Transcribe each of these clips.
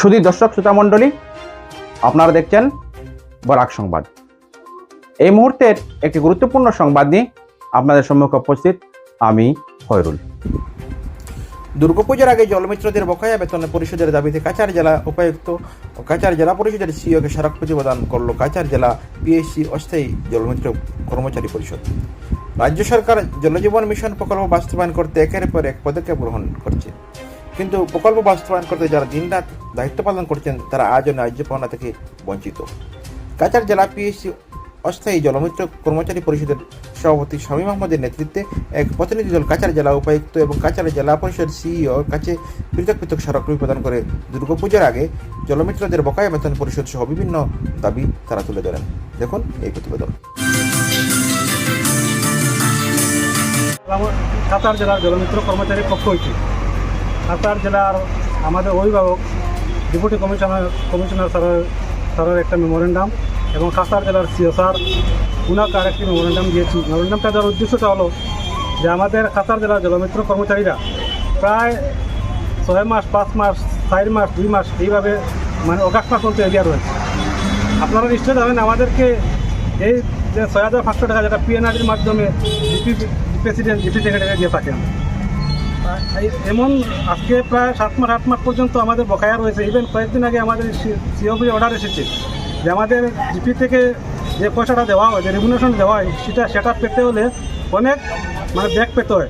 শুধু দর্শক, শ্রোতা মণ্ডলী, আপনারা দেখছেন বরাক সংবাদ। এই মুহূর্তের একটি গুরুত্বপূর্ণ সংবাদ নিয়ে আপনাদের সম্মুখে উপস্থিত আমি হয়রুল দুর্গাপূজার আগে জলমিত্রদের বকেয়া বেতন পরিষদের দাবিতে কাছাড় জেলা উপায়ুক্ত ও কাছাড় জেলা পরিষদের সিইওকে স্মারকপুঁজি প্রদান করল কাছাড় জেলা পিএসসি অস্থায়ী জলমিত্র কর্মচারী পরিষদ। রাজ্য সরকার জলজীবন মিশন প্রকল্প বাস্তবায়ন করতে একের পর এক পদক্ষেপ গ্রহণ করছে। কিন্তু প্রকল্প বাস্তবায়ন করতে যারা দিনরাত দায়িত্ব পালন করছেন, তারা আজও ন্যায্য পাওনা থেকে বঞ্চিত। কাছাড় জেলা পিএসসি অস্থায়ী জলমিত্র কর্মচারী পরিষদের সভাপতি শামীম আহমদের নেতৃত্বে এক প্রতিনিধি দল কাছাড় জেলা উপায়ুক্ত এবং কাছাড় জেলা পরিষদ সিইওর কাছে পৃথক পৃথক স্মারকলিপি প্রদান করে দুর্গাপূজার আগে জলমিত্রদের বকায়া বেতন পরিশোধ সহ বিভিন্ন দাবি তারা তুলে ধরেন। দেখুন এই প্রতিবেদন। কাতার জেলার জলমিত্র কর্মচারীর পক্ষ হইতে কাতার জেলার আমাদের অভিভাবক ডেপুটি কমিশনার কমিশনার স্যারের স্যারের একটা মেমোরেন্ডাম এবং কাতার জেলার সিও স্যার, উনাকে আরেকটি মেমোরেন্ডাম দিয়েছি। মেমোরেন্ডামটা দেওয়ার উদ্দেশ্যটা হলো যে আমাদের কাতার জেলার জলমিত্র কর্মচারীরা প্রায় ছয় মাস, পাঁচ মাস, চার মাস, দুই মাস এইভাবে মানে অগাস্ট মাস পর্যন্ত এরিয়া রয়েছে। আপনারা নিশ্চয় জানেন আমাদেরকে এই যে ছয় হাজার পাঁচশো টাকা যেটা পিএনআরডির মাধ্যমে ডিপি প্রেসিডেন্ট ডিপি সেক্রেটারি দিয়ে থাকেন এমন আজকে প্রায় সাত মাস, আট মাস পর্যন্ত আমাদের বকায়া রয়েছে। ইভেন কয়েকদিন আগে আমাদের সিওবি অর্ডার এসেছে যে আমাদের জিপি থেকে যে পয়সাটা দেওয়া হয়, যে রেগুলেশন দেওয়া হয়, সেটা সেটা পেতে হলে অনেক মানে ব্যাক পেতে হয়।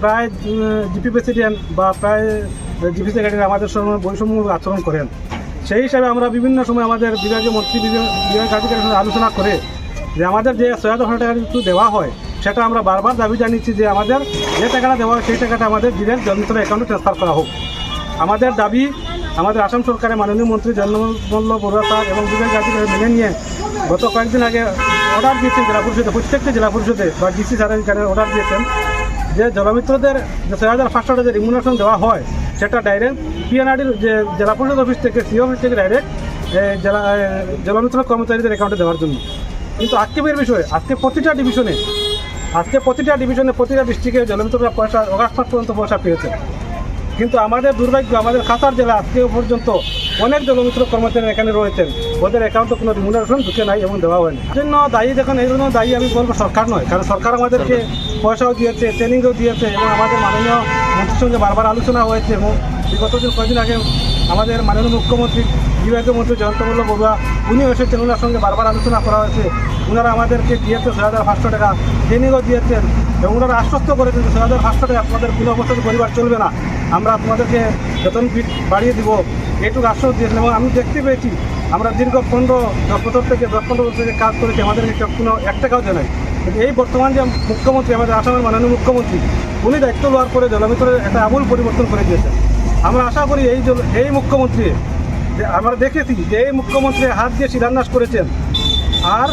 প্রায় জিপি প্রেসিডেন্ট বা প্রায় জিপি সেক্রেটারি আমাদের সঙ্গে বৈষম্য আচরণ করেন। সেই হিসাবে আমরা বিভিন্ন সময় আমাদের বিভাগীয় মন্ত্রী বিভাগ- বিভাগ আধিকারিকের আলোচনা করে যে আমাদের যে ছয় হাজার টাকা কিছু দেওয়া হয় সেটা আমরা বারবার দাবি জানিয়েছি যে আমাদের যে টাকাটা দেওয়া সেই টাকাটা আমাদের ডিরেক্ট জনমিত্র অ্যাকাউন্টে ট্রান্সফার করা হোক। আমাদের দাবি আমাদের আসাম সরকারের মাননীয় মন্ত্রী জন্মমল্ল বড়ুয়া স্যার এবং বিভাগ আধিকারিক মেনে নিয়ে গত কয়েকদিন আগে অর্ডার দিয়েছেন জেলা পরিষদে, প্রত্যেকটি জেলা পরিষদে, বা ডিসি স্যারের এখানে অর্ডার দিয়েছেন, যে জলমিত্রদের, যে ছয় হাজার পাঁচশো টাকা রিমুনেশন দেওয়া হয়, সেটা ডাইরেক্ট পিএনআরডির যে জেলা পরিষদ অফিস থেকে সি অফিস থেকে ডাইরেক্ট জেলা জলমিত্র কর্মচারীদের অ্যাকাউন্টে দেওয়ার জন্য। কিন্তু আক্ষেপের বিষয়, আজকে প্রতিটা ডিভিশনে আজকে প্রতিটা ডিভিশনে প্রতিটা ডিস্ট্রিক্টে জলমিত্ররা পয়সা অগাস্ট মাস পর্যন্ত পয়সা পেয়েছে। কিন্তু আমাদের দুর্ভাগ্য, আমাদের খাতার জেলা আজকে পর্যন্ত অনেক জলমিত্র কর্মচারী এখানে রয়েছেন। ওদের অ্যাকাউন্টে কোনো রিমুনারেশন ঢুকে নাই এবং দেওয়া হয়নি। জন্য দায়ী দেখুন, এই জন্য দায়ী আমি বলব সরকার নয়। কারণ সরকার আমাদেরকে পয়সাও দিয়েছে ট্রেনিংও দিয়েছে এবং আমাদের মাননীয় মন্ত্রীর সঙ্গে বারবার আলোচনা হয়েছে এবং বিগত দিন, কয়েকদিন আগে আমাদের মাননীয় মুখ্যমন্ত্রী বিভাগীয় মন্ত্রী জয়ন্তমল্ল বড়ুয়া উনি এসেছেন ওনার সঙ্গে বারবার আলোচনা করা হয়েছে। ওনারা আমাদেরকে দিয়েছে ছয় হাজার পাঁচশো টাকা। ট্রেনিংও দিয়েছেন এবং ওনারা আশ্বস্ত করেছেন যে ছয় হাজার পাঁচশো টাকা আপনাদের কোনো অবস্থাতে পরিবার চলবে না। আমরা তোমাদেরকে বেতন বাড়িয়ে দিব, এইটুকু আশ্বাস দিয়েছেন এবং আমি দেখতে পেয়েছি, আমরা দীর্ঘ পনেরো দশ বছর থেকে দশ পনেরো বছর থেকে কাজ করেছি আমাদেরকে কেউ কোনো এক টাকাও দেয় নাই। কিন্তু এই বর্তমান যে মুখ্যমন্ত্রী, আমাদের আসামের মাননীয় মুখ্যমন্ত্রী, উনি দায়িত্ব নেওয়ার পরে জলমিত্রের একটা আমূল পরিবর্তন করে দিয়েছেন। আমরা আশা করি এই এই মুখ্যমন্ত্রী, যে আমরা দেখেছি যে এই মুখ্যমন্ত্রী হাত দিয়ে শিলান্যাস করেছেন। আর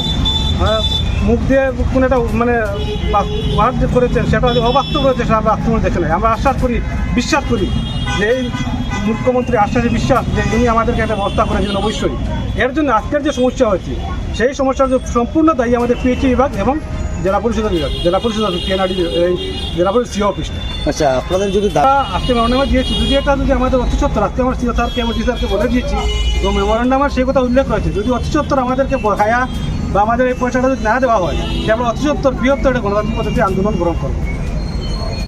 মুখ দিয়ে কোনো একটা মানে ওয়ার্ড করেছেন, সেটা অবাস্তব রয়েছে সেটা আমরা বাস্তব দেখে নাই। আমরা আশ্বাস করি, বিশ্বাস করি যে এই মুখ্যমন্ত্রী আশ্বাসে বিশ্বাস যে উনি আমাদেরকে একটা ব্যবস্থা করে দেবেন অবশ্যই। এর জন্য আজকের যে সমস্যা হয়েছে, সেই সমস্যার সম্পূর্ণ দায়ী আমাদের পিএইচি বিভাগ এবং জেলা পরিষদের বিভাগ জেলা পরিষদ কেনাডি এই জেলা পরিষদ সিও অফিসটা আচ্ছা আপনাদের যদি দা- আমরা আজকে মেমোরেন্ডামে দিয়েছি যদি এটা যদি আমাদের অতি সত্তর আজকে আমার সিও স্যারকে এমডি স্যারকে বলে দিয়েছি তো সেই কথা উল্লেখ রয়েছে। যদি অতি সত্তর আমাদেরকে বা আমাদের এই পয়সাটা যদি না দেওয়া হয় যে আমরা অতি সত্তর বৃহত্তর একটা গণতান্ত্রিক পদ্ধতি আন্দোলন গ্রহণ করব।